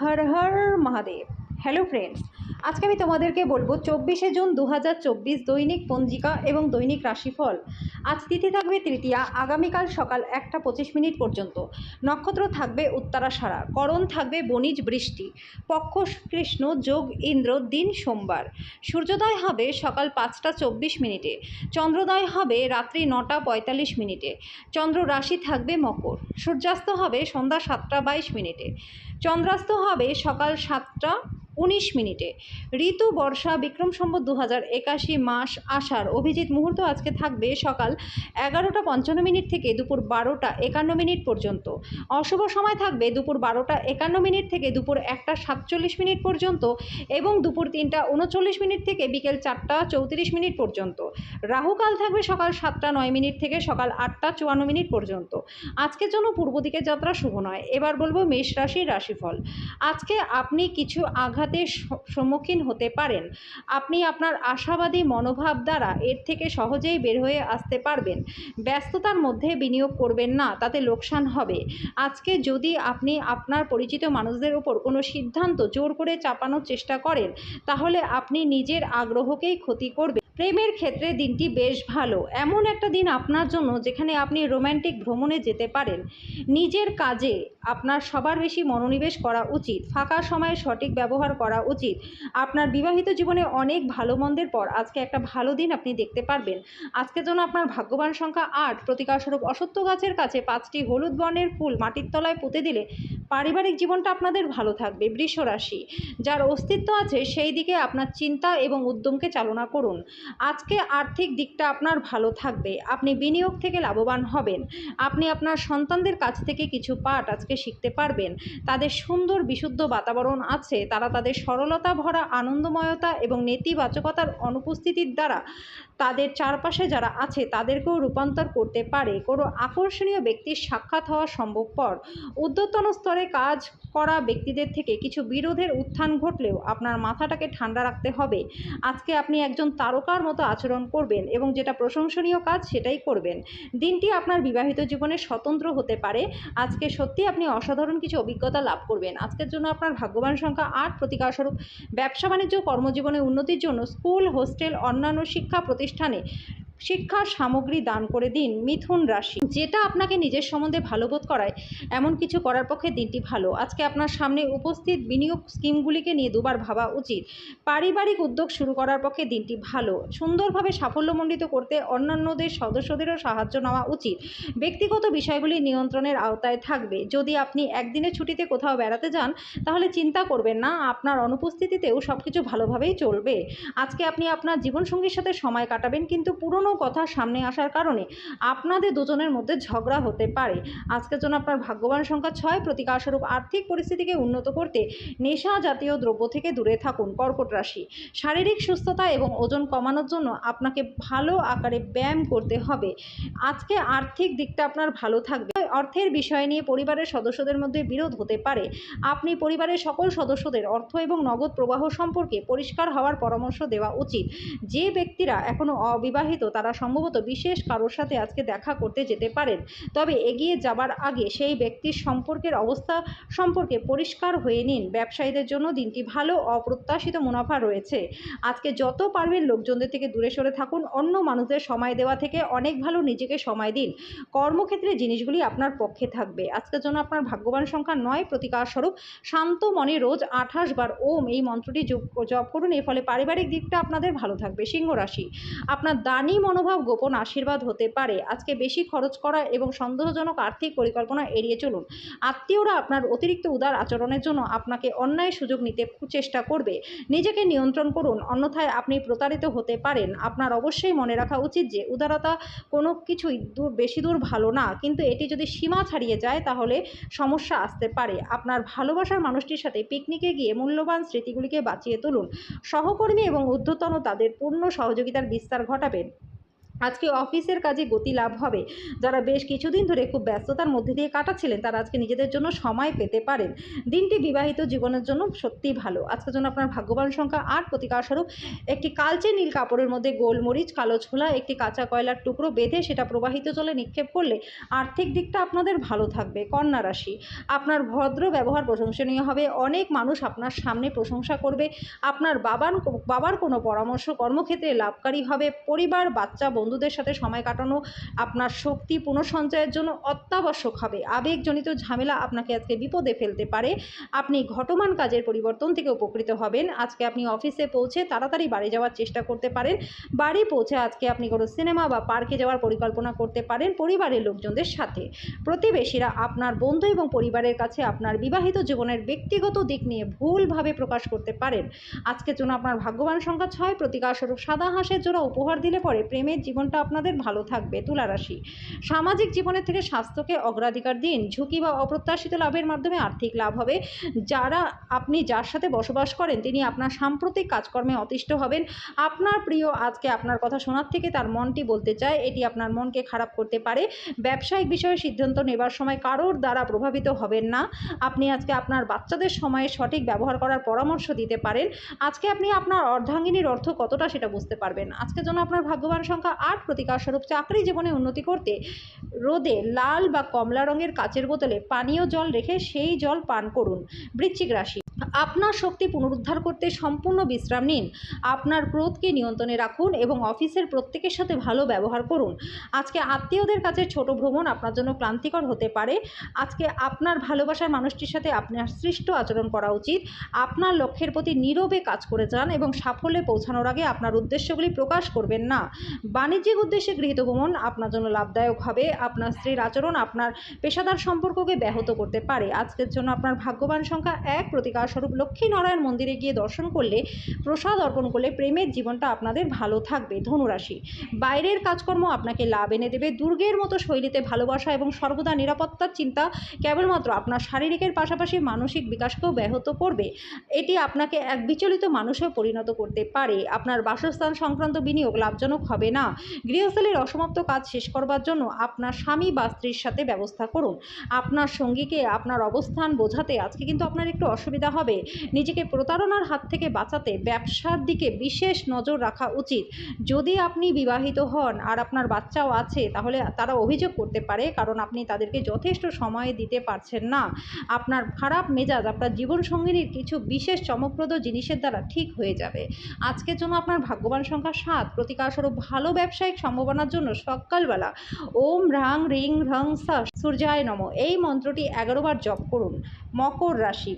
Har Har Mahadev. Hello friends আজকে আমি তোমাদেরকে বলব চব্বিশে জুন দু হাজার চব্বিশ দৈনিক পঞ্জিকা এবং দৈনিক রাশিফল। আজ তিথি থাকবে তৃতীয়া, আগামীকাল সকাল একটা পঁচিশ মিনিট পর্যন্ত। নক্ষত্র থাকবে উত্তরাষাঢ়া করণ থাকবে বণিজ বৃষ্টি পক্ষ কৃষ্ণ, যোগ, ইন্দ্র, দিন, সোমবার। সূর্যোদয় হবে সকাল পাঁচটা চব্বিশ মিনিটে, চন্দ্রোদয় হবে রাত্রি নটা পঁয়তাল্লিশ মিনিটে, চন্দ্র রাশি থাকবে মকর। সূর্যাস্ত হবে সন্ধ্যা সাতটা বাইশ মিনিটে। চন্দ্রাস্ত হবে সকাল সাতটা উনিশ মিনিটে। ঋতু বর্ষা বিক্রম সম্বত দু হাজার একাশি মাস আষাঢ়। অভিজিৎ মুহূর্ত আজকে থাকবে সকাল এগারোটা পঞ্চান্ন মিনিট থেকে দুপুর বারোটা একান্ন মিনিট পর্যন্ত। অশুভ সময় থাকবে দুপুর বারোটা একান্ন মিনিট থেকে দুপুর একটা সাতচল্লিশ মিনিট পর্যন্ত এবং দুপুর তিনটা উনচল্লিশ মিনিট থেকে বিকেল চারটা চৌত্রিশ মিনিট পর্যন্ত। রাহুকাল থাকবে সকাল সাতটা নয় মিনিট থেকে সকাল আটটা চুয়ান্ন মিনিট পর্যন্ত। আজকের জন্য পূর্ব দিকের যাত্রা শুভ নয়। এবার বলব মেষ রাশির রাশিফল। আজকে আপনি কিছু আঘাতের সম্মুখীন হতে পারেন। আপনি আপনার আশাবাদী মনোভাব দ্বারা এর থেকে সহজেই বের হয়ে আসতে পারবেন। ব্যস্ততার মধ্যে বিনিয়োগ করবেন না, তাতে লোকসান হবে। আজকে যদি আপনি আপনার পরিচিত মানুষদের উপর কোনো সিদ্ধান্ত জোর করে চাপানোর চেষ্টা করেন, তাহলে আপনি নিজের আগ্রহকেই ক্ষতি করবেন প্রেমের ক্ষেত্রে দিনটি বেশ ভালো। এমন একটা দিন আপনার জন্য যেখানে আপনি রোম্যান্টিক ভ্রমণে যেতে পারেন। নিজের কাজে আপনার সবার বেশি মনোনিবেশ করা উচিত। ফাঁকা সময়ে সঠিক ব্যবহার করা উচিত। আপনার বিবাহিত জীবনে অনেক ভালো মন্দের পর আজকে একটা ভালো দিন আপনি দেখতে পারবেন। আজকের জন্য আপনার ভাগ্যবান সংখ্যা আট প্রতিকারস্বরূপ অসত্য গাছের কাছে পাঁচটি হলুদ বর্ণের ফুল মাটির তলায় পুঁতে দিলে পারিবারিক জীবনটা আপনাদের ভালো থাকবে বৃষ রাশি যার অস্তিত্ব আছে, সেই দিকে আপনার চিন্তা এবং উদ্যমকে চালনা করুন। আজকে আর্থিক দিকটা আপনার ভালো থাকবে, আপনি বিনিয়োগ থেকে লাভবান হবেন, আপনি আপনার সন্তানদের কাছ থেকে কিছু পাঠ আজকে শিখতে পারবেন, তাদের সুন্দর বিশুদ্ধ বাতাবরণ আছে, তারা তাদের সরলতা ভরা আনন্দময়তা এবং নেতিবাচকতার অনুপস্থিতির দ্বারা তাদের চারপাশে যারা আছে তাদেরকেও রূপান্তর করতে পারে। কোনো আকর্ষণীয় ব্যক্তির সাক্ষাৎ হওয়া সম্ভবপর। ঊর্ধ্বতন স্তরে কাজ করা ব্যক্তিদের থেকে কিছু বিরোধের উত্থান ঘটলেও আপনার মাথাটাকে ঠান্ডা রাখতে হবে। আজকে আপনি একজন তারকার মতো আচরণ করবেন এবং যেটা প্রশংসনীয় কাজ সেটাই করবেন। দিনটি আপনার বিবাহিত জীবনে স্বতন্ত্র হতে পারে। আজকে সত্যি আপনি অসাধারণ কিছু অভিজ্ঞতা লাভ করবেন। আজকের জন্য আপনার ভাগ্যবান সংখ্যা আট। প্রতিকারস্বরূপ ব্যবসা বাণিজ্য কর্মজীবনে উন্নতির জন্য স্কুল, হোস্টেল, অন্যান্য শিক্ষা প্রতিষ্ঠানে প্রতিষ্ঠানে শিক্ষা সামগ্রী দান করে দিন মিথুন রাশি। যেটা আপনাকে নিজের সম্বন্ধে ভালো বোধ করায়, এমন কিছু করার পক্ষে দিনটি ভালো। আজকে আপনার সামনে উপস্থিত বিনিয়োগ স্কিমগুলিকে নিয়ে দুবার ভাবা উচিত। পারিবারিক উদ্যোগ শুরু করার পক্ষে দিনটি ভালো। সুন্দরভাবে সাফল্যমণ্ডিত করতে অন্যান্যদের সদস্যদেরও সাহায্য নেওয়া উচিত। ব্যক্তিগত বিষয়গুলি নিয়ন্ত্রণের আওতায় থাকবে। যদি আপনি একদিনের ছুটিতে কোথাও বেড়াতে যান, তাহলে চিন্তা করবেন না, আপনার অনুপস্থিতিতেও সব কিছু ভালোভাবেই চলবে। আজকে আপনি আপনার জীবনসঙ্গীর সাথে সময় কাটাবেন, কিন্তু পুরনো কথা সামনে আসার কারণে আপনাদের দুজনের মধ্যে ঝগড়া হতে পারে। আজকের জন্য আপনার ভাগ্যবান সংখ্যা ছয়। প্রতিকারস্বরূপ আর্থিক পরিস্থিতিকে উন্নত করতে নেশা জাতীয় দ্রব্য থেকে দূরে থাকুন কর্কট রাশি। শারীরিক সুস্থতা এবং ওজন কমানোর জন্য আপনাকে ভালো আকারে ব্যায়াম করতে হবে। আজকে আর্থিক দিকটা আপনার ভালো থাকবে। অর্থের বিষয় নিয়ে পরিবারের সদস্যদের মধ্যে বিরোধ হতে পারে। আপনি পরিবারের সকল সদস্যদের অর্থ এবং নগদ প্রবাহ সম্পর্কে পরিষ্কার হওয়ার পরামর্শ দেওয়া উচিত। যে ব্যক্তিরা এখনও অবিবাহিত তারা সম্ভবত বিশেষ কারোর সাথে আজকে দেখা করতে যেতে পারেন। তবে এগিয়ে যাবার আগে সেই ব্যক্তির সম্পর্কের অবস্থা সম্পর্কে পরিষ্কার হয়ে নিন। ব্যবসায়ীদের জন্য দিনটি ভালো, অপ্রত্যাশিত মুনাফা রয়েছে। আজকে যত পারবেন লোকজনদের থেকে দূরে সরে থাকুন, অন্য মানুষদের সময় দেওয়া থেকে অনেক ভালো নিজেকে সময় দিন। কর্মক্ষেত্রে জিনিসগুলি আপনার পক্ষে থাকবে। আজকের জন্য আপনার ভাগ্যবান সংখ্যা নয় প্রতিকার স্বরূপ শান্ত মনে রোজ আঠাশ বার ওম এই মন্ত্রটি জপ করুন। এর ফলে পারিবারিক দিকটা আপনাদের ভালো থাকবে। সিংহ রাশি। আপনার দানি মনোভাব গোপন আশীর্বাদ হতে পারে। আজকে বেশি খরচ করা এবং সন্দেহজনক আর্থিক পরিকল্পনা এড়িয়ে চলুন। আত্মীয়রা আপনার অতিরিক্ত উদার আচরণের জন্য আপনাকে অন্যায় সুযোগ নিতে চেষ্টা করবে। নিজেকে নিয়ন্ত্রণ করুন, অন্যথায় আপনি প্রতারিত হতে পারেন। আপনার অবশ্যই মনে রাখা উচিত যে, উদারতা কোনো কিছুই দূর, বেশি দূর ভালো না। কিন্তু এটি যদি সীমা ছাড়িয়ে যায়, তাহলে সমস্যা আসতে পারে। আপনার ভালোবাসার মানুষটির সাথে পিকনিকে গিয়ে মূল্যবান স্মৃতিগুলিকে বাঁচিয়ে তুলুন। সহকর্মী এবং ঊর্ধ্বতন তাদের পূর্ণ সহযোগিতার বিস্তার ঘটাবেন। আজকে অফিসের কাজে গতি লাভ হবে। যারা বেশ কিছুদিন ধরে খুব ব্যস্ততার মধ্যে দিয়ে কাটাচ্ছিলেন, তারা আজকে নিজেদের জন্য সময় পেতে পারেন। দিনটি বিবাহিত জীবনের জন্য সত্যিই ভালো। আজকের জন্য আপনার ভাগ্যবান সংখ্যা আট। প্রতিকার স্বরূপ একটি কালচে নীল কাপড়ের মধ্যে গোলমরিচ, কালো ছোলা, একটি কাঁচা কয়লার টুকরো বেঁধে সেটা প্রবাহিত জলে নিক্ষেপ করলে আর্থিক দিকটা আপনাদের ভালো থাকবে। কন্যা রাশি, আপনার ভদ্র ব্যবহার প্রশংসনীয় হবে। অনেক মানুষ আপনার সামনে প্রশংসা করবে। আপনার বাবার বাবার কোনো পরামর্শ কর্মক্ষেত্রে লাভকারী হবে। পরিবার, বাচ্চা বন্ধুদের সাথে সময় কাটানো আপনার শক্তি পুনঃসঞ্চয়ের জন্য অত্যাবশ্যক হবে। আবেগজনিত ঝামেলা আপনাকে আজকে বিপদে ফেলতে পারে। আপনি ঘটমান কাজের পরিবর্তন থেকে উপকৃত হবেন। আজকে আপনি অফিসে পৌঁছে তাড়াতাড়ি বাড়ি যাওয়ার চেষ্টা করতে পারেন। বাড়ি পৌঁছে আজকে আপনি কোনো সিনেমা বা পার্কে যাওয়ার পরিকল্পনা করতে পারেন পরিবারের লোকজনদের সাথে। প্রতিবেশীরা আপনার বন্ধু এবং পরিবারের কাছে আপনার বিবাহিত জীবনের ব্যক্তিগত দিক নিয়ে ভুলভাবে প্রকাশ করতে পারেন। আজকের জন্য আপনার ভাগ্যবান সংখ্যা ছয়। প্রতিকার স্বরূপ সাদা হাঁসের জন্য উপহার দিলে পরে প্রেমের জীবনটা আপনাদের ভালো থাকবে, তুলা রাশি। সামাজিক জীবনের থেকে স্বাস্থ্যকে অগ্রাধিকার দিন, ঝুঁকি বা অপ্রত্যাশিত লাভের মাধ্যমে আর্থিক লাভ হবে। যারা, আপনি যার সাথে বসবাস করেন, তিনি আপনার সাম্প্রতিক কাজকর্মে অতিষ্ঠ হবেন। আপনার প্রিয় আজকে আপনার কথা শোনার থেকে তার মনটি বলতে চায়, এটি আপনার মনকে খারাপ করতে পারে। ব্যবসায়িক বিষয়ে সিদ্ধান্ত নেবার সময় কারোর দ্বারা প্রভাবিত হবেন না। আপনি আজকে আপনার বাচ্চাদের সময়ে সঠিক ব্যবহার করার পরামর্শ দিতে পারেন। আজকে আপনি আপনার অর্ধাঙ্গিনীর অর্থ কতটা সেটা বুঝতে পারবেন। আজকের জন্য আপনার ভাগ্যবান সংখ্যা আট প্রতিকার স্বরূপ চাকরি জীবনে উন্নতি করতে রোদে লাল বা কমলা রঙের কাচের বোতলে পানীয় জল রেখে সেই জল পান করুন। বৃশ্চিক রাশি। আপনার শক্তি পুনরুদ্ধার করতে সম্পূর্ণ বিশ্রাম নিন। আপনার ক্রোধকে নিয়ন্ত্রণে রাখুন এবং অফিসের প্রত্যেকের সাথে ভালো ব্যবহার করুন। আজকে আত্মীয়দের কাছে ছোট ভ্রমণ আপনার জন্য ক্লান্তিকর হতে পারে। আজকে আপনার ভালোবাসার মানুষটির সাথে আপনার সৃষ্ট আচরণ করা উচিত। আপনার লক্ষ্যের প্রতি নীরবে কাজ করে যান এবং সাফল্যে পৌঁছানোর আগে আপনার উদ্দেশ্যগুলি প্রকাশ করবেন না। বাণিজ্যিক উদ্দেশ্যে গৃহীত ভ্রমণ আপনার জন্য লাভদায়ক হবে। আপনার স্ত্রীর আচরণ আপনার পেশাদার সম্পর্ককে ব্যাহত করতে পারে। আজকের জন্য আপনার ভাগ্যবান সংখ্যা এক প্রতিকার স্বরূপ লক্ষ্মীনারায়ণ মন্দিরে গিয়ে দর্শন করলে প্রসাদ অর্পণ করলে প্রেমের জীবনটা আপনাদের ভালো থাকবে। ধনুরাশি, বাইরের কাজকর্ম আপনাকে লাভ এনে দেবে। দুর্গের মতো শৈলীতে ভালোবাসা এবং সর্বদা নিরাপত্তার চিন্তা কেবলমাত্র আপনার শারীরিকের পাশাপাশি মানসিক বিকাশকেও ব্যাহত করবে। এটি আপনাকে এক বিচলিত মানুষেও পরিণত করতে পারে। আপনার বাসস্থান সংক্রান্ত বিনিয়োগ লাভজনক হবে না। গৃহস্থলীর অসমাপ্ত কাজ শেষ করবার জন্য আপনার স্বামী বা স্ত্রীর সাথে ব্যবস্থা করুন। আপনার সঙ্গীকে আপনার অবস্থান বোঝাতে আজকে কিন্তু আপনার একটু অসুবিধা হবে। নিজেকে প্রতারণার হাত থেকে বাঁচাতে ব্যবসার দিকে বিশেষ নজর রাখা উচিত। যদি আপনি বিবাহিত হন আর আপনার বাচ্চাও আছে, তাহলে তারা অভিযোগ করতে পারে, কারণ আপনি তাদেরকে যথেষ্ট সময় দিতে পারছেন না। আপনার খারাপ মেজাজ, আপনার জীবনসঙ্গিনীর কিছু বিশেষ চমকপ্রদ জিনিসের দ্বারা ঠিক হয়ে যাবে। আজকের জন্য আপনার ভাগ্যবান সংখ্যা সাত। প্রতিকারস্বরূপ ভালো ব্যবসায়িক সম্ভাবনার জন্য সকালবেলা ওম রাং রিং রং সা সূর্যায় নম। এই মন্ত্রটি এগারোবার জপ করুন। মকর রাশি।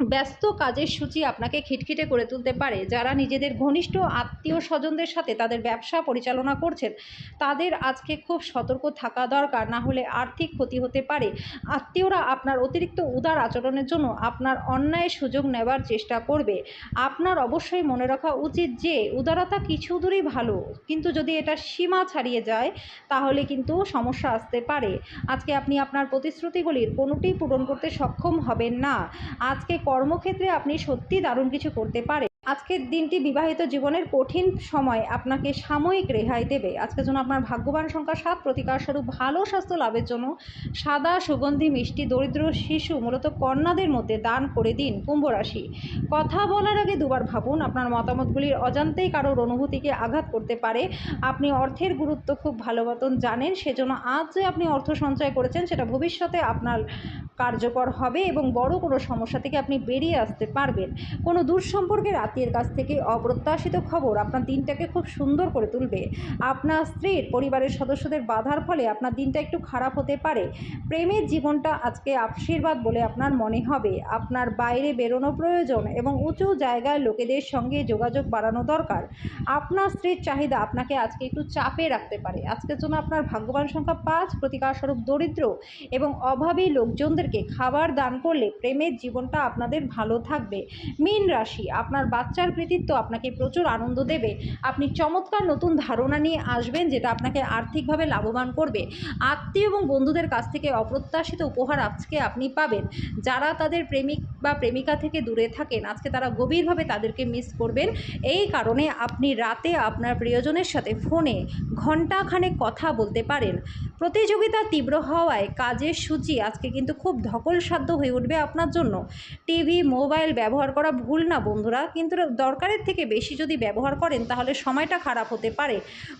ব্যস্ত কাজের সূচি আপনাকে খিটখিটে করে তুলতে পারে। যারা নিজেদের ঘনিষ্ঠ আত্মীয় স্বজনদের সাথে তাদের ব্যবসা পরিচালনা করছেন, তাদের আজকে খুব সতর্ক থাকা দরকার। না হলে আর্থিক ক্ষতি হতে পারে। আত্মীয়রা আপনার অতিরিক্ত উদার আচরণের জন্য আপনার অন্যায় সুযোগ নেবার চেষ্টা করবে। আপনার অবশ্যই মনে রাখা উচিত যে, উদারতা কিছু দূরই ভালো, কিন্তু যদি এটা সীমা ছাড়িয়ে যায়, তাহলে কিন্তু সমস্যা আসতে পারে। আজকে আপনি আপনার প্রতিশ্রুতিগুলির কোনোটি পূরণ করতে সক্ষম হবেন না। আজকে কর্মক্ষেত্রে আপনি সত্যি দারুণ কিছু করতে পারেন। আজকের দিনটি বিবাহিত জীবনের কঠিন সময় আপনাকে সাময়িক রেহাই দেবে। আজকের জন্য আপনার ভাগ্যবান সংখ্যা সাত প্রতিকার স্বরূপ ভালো স্বাস্থ্য লাভের জন্য সাদা সুগন্ধি, মিষ্টি, দরিদ্র শিশু, মূলত কন্যাদের মধ্যে দান করে দিন কুম্ভ রাশি। কথা বলার আগে দুবার ভাবুন, আপনার মতামতগুলির অজান্তেই কারোর অনুভূতিকে আঘাত করতে পারে। আপনি অর্থের গুরুত্ব খুব ভালো মতন জানেন, সেজন্য আজ যে আপনি অর্থ সঞ্চয় করেছেন, সেটা ভবিষ্যতে আপনার কার্যকর হবে এবং বড় কোনো সমস্যা থেকে আপনি বেরিয়ে আসতে পারবেন। কোনো দূর সম্পর্কের আত্মীয়ের কাছ থেকে অপ্রত্যাশিত খবর আপনার দিনটাকে খুব সুন্দর করে তুলবে। আপনার স্ত্রীর পরিবারের সদস্যদের বাধার ফলে আপনার দিনটা একটু খারাপ হতে পারে। প্রেমের জীবনটা আজকে আশীর্বাদ বলে আপনার মনে হবে। আপনার বাইরে বেরোনো প্রয়োজন এবং উঁচু জায়গায় লোকেদের সঙ্গে যোগাযোগ বাড়ানো দরকার। আপনার স্ত্রীর চাহিদা আপনাকে আজকে একটু চাপে রাখতে পারে। আজকের জন্য আপনার ভাগ্যবান সংখ্যা পাঁচ, প্রতিকার স্বরূপ দরিদ্র এবং অভাবী লোকজনদেরকে খাবার দান করলে প্রেমের জীবনটা আপনাদের ভালো থাকবে। মীন রাশি, আপনার বাচ্চা বাচ্চার কৃতিত্ব আপনাকে প্রচুর আনন্দ দেবে। আপনি চমৎকার নতুন ধারণা নিয়ে আসবেন, যেটা আপনাকে আর্থিকভাবে লাভবান করবে। আত্মীয় এবং বন্ধুদের কাছ থেকে অপ্রত্যাশিত উপহার আজকে আপনি পাবেন। যারা তাদের প্রেমিক বা প্রেমিকা থেকে দূরে থাকেন, আজকে তারা গভীরভাবে তাদেরকে মিস করবেন। এই কারণে আপনি রাতে আপনার প্রিয়জনের সাথে ফোনে ঘণ্টাখানেক কথা বলতে পারেন। প্রতিযোগিতা তীব্র হওয়ায় কাজের সূচি আজকে কিন্তু খুব ধকলসাধ্য হয়ে উঠবে আপনার জন্য। টিভি, মোবাইল ব্যবহার করা ভুল না বন্ধুরা, কিন্তু দরকারের থেকে বেশি যদি ব্যবহার করেন তাহলে সময়টা খারাপ হতে পারে।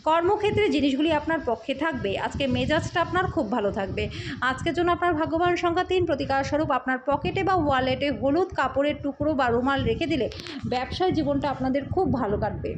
কর্মক্ষেত্রে জিনিসগুলি আপনার পক্ষে থাকবে, আজকে মেজাজটা আপনার খুব ভালো থাকবে। আজকের জন্য আপনার ভাগ্যবান সংখ্যা তিন, প্রতিকার স্বরূপ আপনার পকেটে বা ওয়ালেটে হলুদ কাপড়ের টুকরো বা রুমাল রেখে দিলে ব্যবসায় জীবনটা আপনাদের খুব ভালো কাটবে।